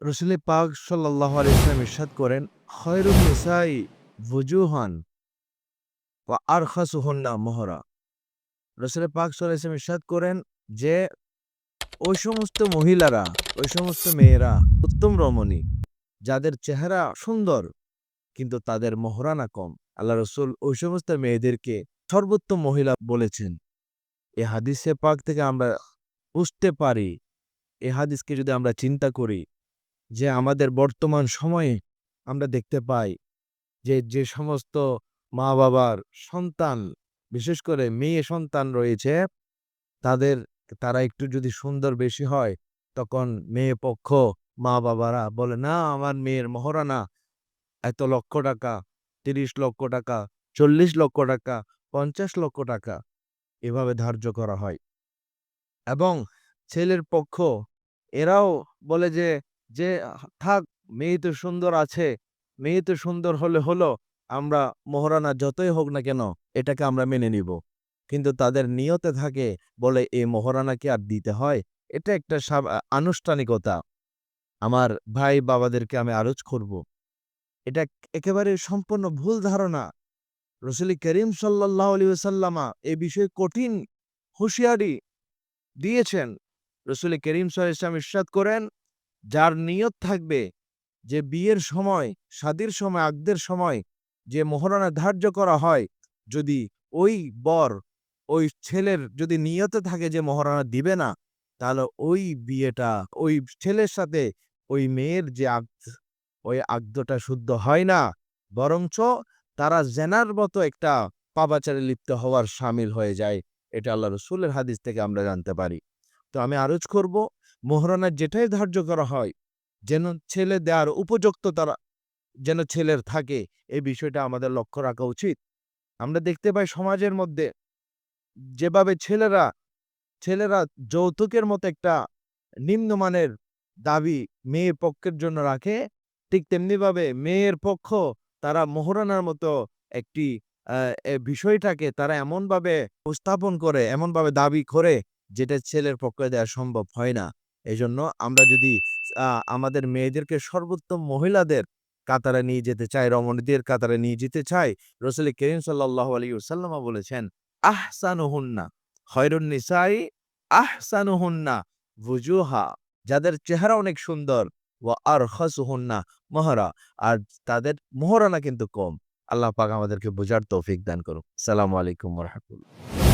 রসুল পাক সাল্লাহ আলাইসলাম ইরশাদ করেন খয়রুল নিসাই বুজুহান ওয়া আরখাসুহন্না মোহরা। রসুল পাক সাল্লাহ ইসলাম ইরশাদ করেন যে, ওই সমস্ত মহিলারা, ওই সমস্ত মেয়েরা উত্তম রমণী, যাদের চেহারা সুন্দর, কিন্তু তাদের মোহরানা কম। আল্লাহ রসুল ওই সমস্ত মেয়েদেরকে সর্বোত্তম মহিলা বলেছেন। এ হাদিসে পাক থেকে আমরা বুঝতে পারি, এ হাদিসকে যদি আমরা চিন্তা করি যে আমাদের বর্তমান সময়ে আমরা দেখতে পাই যে যে সমস্ত মা বাবার সন্তান, বিশেষ করে মেয়ে সন্তান রয়েছে, তাদের, তারা একটু যদি সুন্দর বেশি হয়, তখন মেয়ে পক্ষ মা বাবারা বলে, না, আমার মেয়ের মহারানা এত লক্ষ টাকা, তিরিশ লক্ষ টাকা, চল্লিশ লক্ষ টাকা, পঞ্চাশ লক্ষ টাকা। এভাবে ধার্য করা হয়। এবং ছেলের পক্ষ, এরাও বলে যে যে, থাক, মেয়ে তো সুন্দর আছে, মেয়ে তো সুন্দর হলে হলো, আমরা মহারানা যতই হোক না কেন, এটাকে আমরা মেনে নিব। কিন্তু তাদের নিয়তে থাকে বলে এই মহারানাকে আর দিতে হয়? এটা একটা আনুষ্ঠানিকতা। আমার ভাই বাবাদেরকে আমি আরজ করব। এটা একেবারে সম্পূর্ণ ভুল ধারণা। রসুল করিম সাল্লাহ আলী সাল্লামা এ বিষয়ে কঠিন হুঁশিয়ারি দিয়েছেন। রসুল করিম সাল ইসলাম ইরশাদ করেন যার নিয়ত থাকবে যে বিয়ের সময়, শাদির সময় আগদের সময় যে মোহরানা ধার্য করা হয়, যদি ওই বর, ওই ছেলের যদি নিয়তে থাকে যে মোহরানা দিবে না, তাহলে ওই বিয়েটা, ওই ছেলের সাথে ওই মেয়ের যে আগ্দ ওই আগ্দটা শুদ্ধ হয় না। বরঞ্চ তারা জেনার মতো একটা পাপাচারে লিপ্ত হওয়ার সামিল হয়ে যায়। এটা আল্লাহ রসুলের হাদিস থেকে আমরা জানতে পারি। তো আমি আরজ করব মোহরানার যেটাই ধার্য করা হয়, যেন ছেলে দেওয়ার উপযুক্ত তারা যেন ছেলের থাকে, এই বিষয়টা আমাদের লক্ষ্য রাখা উচিত। আমরা দেখতে পাই সমাজের মধ্যে যেভাবে ছেলেরা ছেলেরা যৌতুকের মতো একটা নিম্নমানের দাবি মেয়ের পক্ষের জন্য রাখে, ঠিক তেমনিভাবে মেয়ের পক্ষ তারা মোহরানার মতো একটি বিষয়টাকে তারা এমনভাবে উপস্থাপন করে, এমনভাবে দাবি করে, যেটা ছেলের পক্ষে দেওয়া সম্ভব হয় না। এই জন্য আমরা যদি আমাদের মেয়েদেরকে সর্বোত্তম মহিলাদের কাতারে নিয়ে যেতে চাই, রমণীদের কাতারে নিয়ে যেতে চাই রসুল করিম সাল্লাহ আলী সাল্লামা বলেছেন, আহসানুহুন্না, খয়রুন নিসাই আহসানুহুন্না বুজুহা যাদের চেহারা অনেক সুন্দর ও আর খসুহুন্না মহরা আর তাদের মোহরানা কিন্তু কম। আল্লাহ পাক আমাদেরকে বোঝার তৌফিক দান করুন সালামু আলাইকুম রহমতুল্লাহ।